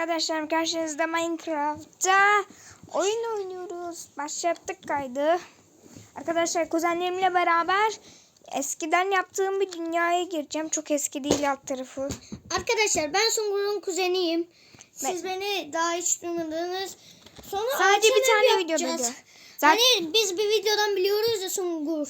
arkadaşlarım karşınızda Minecraft'ta oyun oynuyoruz. Başlattık kaydı. Arkadaşlar kuzenlerimle beraber eskiden yaptığım bir dünyaya gireceğim. Çok eski değil alt tarafı. Arkadaşlar ben Sungur'un kuzeniyim. Siz beni daha hiç duymadınız. Sonra Sadece bir tane video dedi. Zaten Hani biz bir videodan biliyoruz ya Sungur.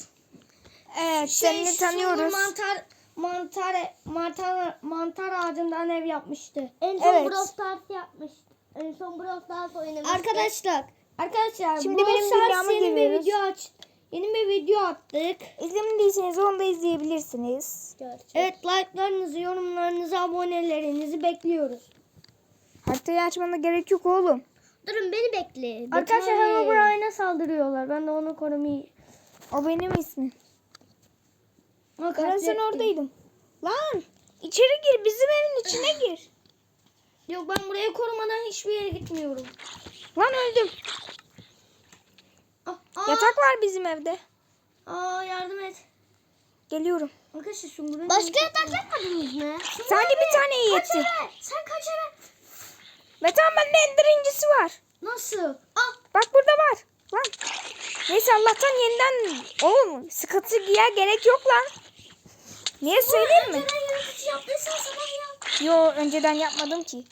evet, seni Sungur tanıyoruz. mantar mantar mantar mantar ağacından ev yapmıştı. En son Evet. Brawl Stars yapmış. En son Brawl Stars oynamıştı. Arkadaşlar, arkadaşlar Şimdi Brawl Stars yeni bir video aç. Yeni bir video attık. İzlemediyseniz onu da izleyebilirsiniz. Evet, like'larınızı, yorumlarınızı, abonelerinizi bekliyoruz. Haritayı açmana gerek yok oğlum. Durun beni bekle. Arkadaşlar Bekle. Herobrine'e saldırıyorlar. Ben de onu korumayı O benim ismim. Ama Ben sen oradaydım. Lan içeri gir bizim evin içine gir. Yok ben burayı korumadan hiçbir yere gitmiyorum. Lan öldüm. Aa, aa, Yatak var bizim evde. aa, yardım et. Geliyorum. Arkadaşlar Sungur'un... Başka yatak yapmadınız mı? Sadece bir tane iyi Kaç yetti. eve? Sen kaç eve? Ve tamam bende ender incisi var. Nasıl? Ah Bak burada var. Lan. Neyse Allah'tan yeniden oğlum sıkıntı giyer gerek yok lan. Niye söyleyeyim mi? yaptıysan. Yo önceden yapmadım ki.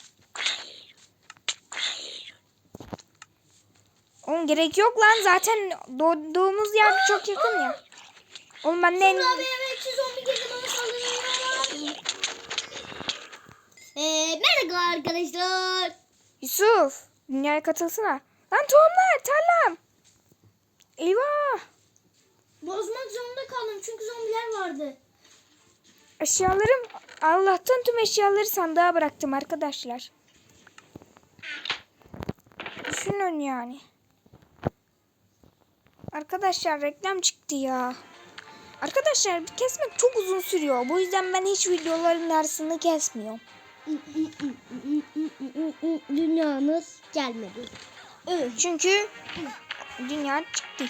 Oğlum gerek yok lan zaten doğduğumuz yer çok yakın ya. Oğlum ben Sonra abi eve iki zombi girdi bana saldırıyorlar. Ee, merhaba arkadaşlar. Yusuf dünyaya katılsana. Lan tohumlar tarlam. Eyvah. Bozmak zorunda kaldım çünkü zombiler vardı. Eşyalarım Allah'tan tüm eşyaları sandığa bıraktım arkadaşlar. Düşünün yani. Arkadaşlar reklam çıktı ya. Arkadaşlar kesmek çok uzun sürüyor. Bu yüzden ben hiç videoların yarısını kesmiyorum. Dünyamız gelmedi. Çünkü dünya çıktı.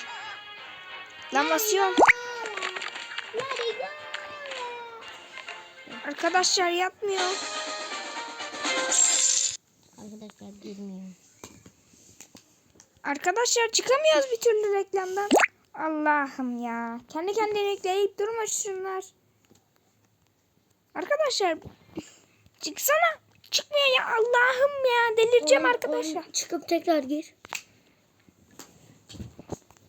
Lan basıyorum. Arkadaşlar yapmıyor. Arkadaşlar girmiyor. Arkadaşlar çıkamıyoruz bir türlü reklamdan. Allah'ım ya. Kendi kendine ekleyip durma şunlar. Arkadaşlar çıksana. Çıkmıyor ya Allah'ım ya. Delireceğim arkadaşlar. Çıkıp tekrar gir.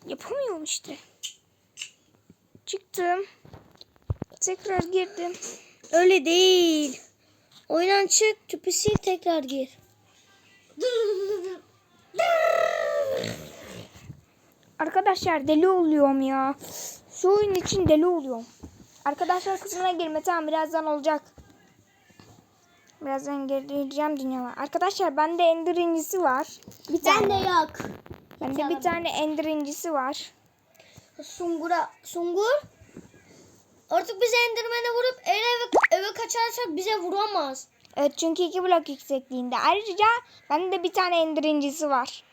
Yapamıyorum işte. Çıktım. Tekrar girdim. Öyle değil. Oyundan çık, tüpü sil, tekrar gir. Arkadaşlar deli oluyorum ya. Şu oyun için deli oluyorum. Arkadaşlar kısmına girme tamam birazdan olacak. Birazdan gireceğim dünyama. Arkadaşlar bende ender incisi var. Bir tane. Bende yok. Bende bir tane ender incisi var. Sungur'a, Sungur artık bize endirmene vurup eve, eve kaçarsak bize vuramaz. Evet çünkü iki blok yüksekliğinde. Ayrıca bende bir tane ender incisi var.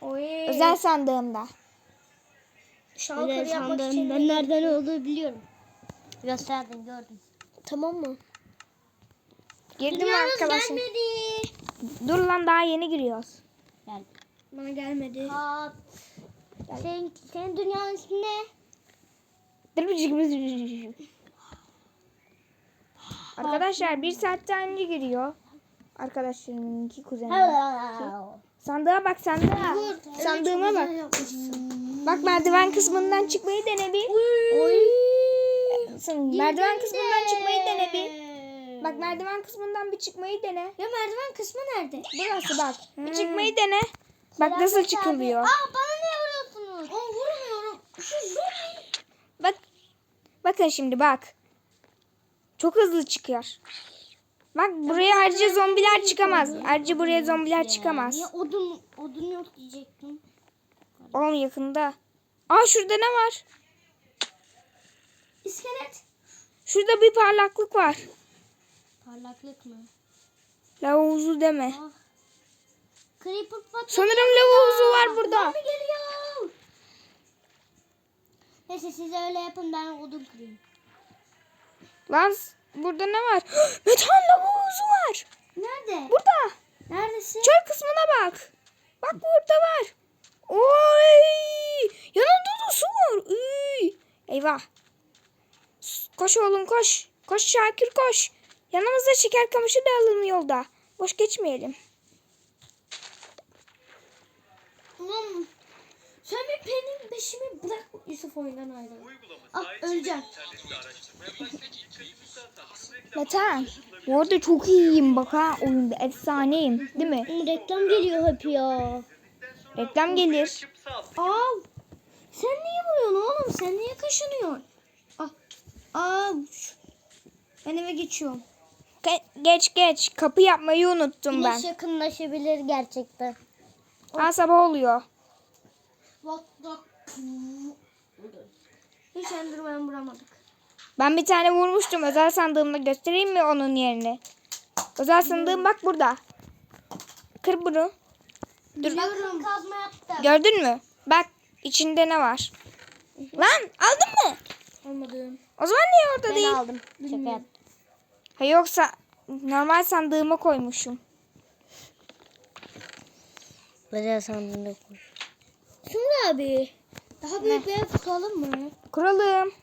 Oy. Özel sandığımda. şalkır yapmak için. Ben nereden olduğunu biliyorum. Gösterdin gördüm. Tamam mı? Girdim Dünyamız arkadaşlar. gelmedi. Dur lan daha yeni giriyoruz. Gel. Bana gelmedi. Kat. Senin, senin dünyanın ismi ne? Arkadaşlar bir saatten önce giriyor. Arkadaşlarımın iki kuzeni. Hello. Sandığa bak sandığa. Sandığıma bak. Bak merdiven kısmından çıkmayı dene bir. Oy. Merdiven kısmından çıkmayı dene bir. Bak merdiven kısmından bir çıkmayı dene. Ya merdiven kısmı nerede? Burası bak. Bir çıkmayı dene. Bak nasıl çıkılıyor. Aa bana ne vuruyorsunuz? Aa vurmuyorum. Şu zombi. Bak. Bakın şimdi bak. Çok hızlı çıkıyor. Bak buraya ayrıca zombiler çıkamaz. Ayrıca buraya zombiler çıkamaz. Niye odun, odun yok diyecektim. Oğlum yakında. Aa şurada ne var? İskelet. Şurada bir parlaklık var. Parlaklık mı? Lavuzu deme. Ah. Sanırım lavuzu var burada. Neyse siz öyle yapın ben odun kırayım. Lan burada ne var? Metan lavuzu var. Nerede? Burada. Nerede? neresi? Çöl kısmına bak. Bak burada var. Oy! Yanında da su var. Uy! Eyvah. Koş oğlum koş. Koş Şakir koş. Yanımızda şeker kamışı da alalım yolda. Boş geçmeyelim. Ulan sen bir benim peşimi bırak Yusuf oyundan ayrıl. Ah öleceğim. Metan. Bu arada çok iyiyim bak ha oyunda. Efsaneyim. Değil mi? Reklam geliyor hep ya. Reklam gelir. Aa sen niye vuruyorsun oğlum? Sen niye kaşınıyorsun? Ah. Aa. Ben eve geçiyorum. Ge- geç geç. Kapı yapmayı unuttum ben. Güneş yakınlaşabilir gerçekten. Ha sabah oluyor. What the... Hiç endirmen vuramadık. Ben bir tane vurmuştum. Özel sandığımda göstereyim mi onun yerini? Özel sandığım bak burada. Kır bunu. Biliyorum. Kazma yaptım. Gördün mü? Bak içinde ne var? Lan aldın mı? Olmadım. O zaman niye orada Ben değil? aldım. Şaka yaptım. Ha yoksa normal sandığıma koymuşum. Böyle sandığında koy. Sungur abi. Daha büyük bir ev kuralım mı? Kuralım.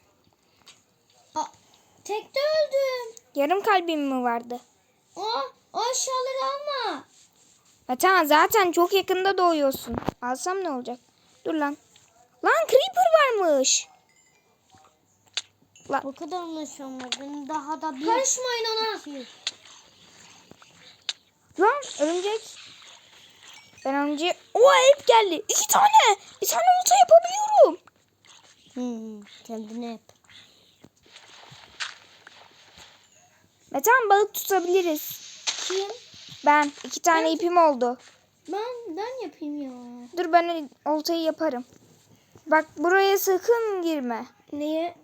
Aa, tekte öldüm. Yarım kalbim mi vardı? Aa, o aşağıları alma. Ha tamam zaten çok yakında doğuyorsun. Alsam ne olacak? Dur lan. Lan creeper varmış. Bu kadar anlaşılmadı. Daha da bir... Karışmayın ona. Lan örümcek. Ben önce... O hep geldi. İki tane. Bir tane olta yapabiliyorum. Hmm, kendine yap. Metan balık tutabiliriz. Kim? Ben. iki tane ipim oldu. Ben, ben yapayım ya. Dur ben oltayı yaparım. Bak buraya sakın girme. Niye?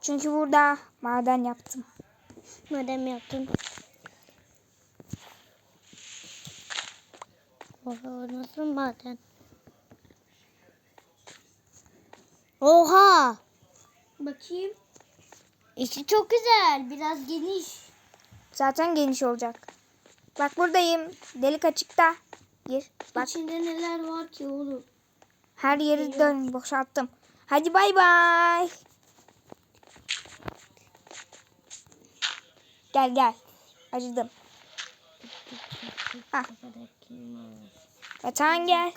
Çünkü burada maden yaptım. Madem yaptın. Oha nasıl maden? Oha! Bakayım. İçi çok güzel. Biraz geniş. Zaten geniş olacak. Bak buradayım. Delik açıkta. Gir. Bak İçinde neler var ki oğlum? her yeri dön boşalttım. Hadi bay bay. Gel gel. Acıdım. Ah. Metan gel.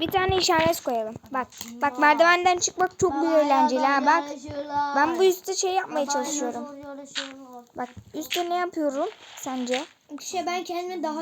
Bir tane işaret koyalım. Bak. Bak merdivenden çıkmak çok bir eğlenceli ha bak. Ben bu üstte şey yapmaya çalışıyorum. Bak üstte ne yapıyorum sence? Şey ben kendime daha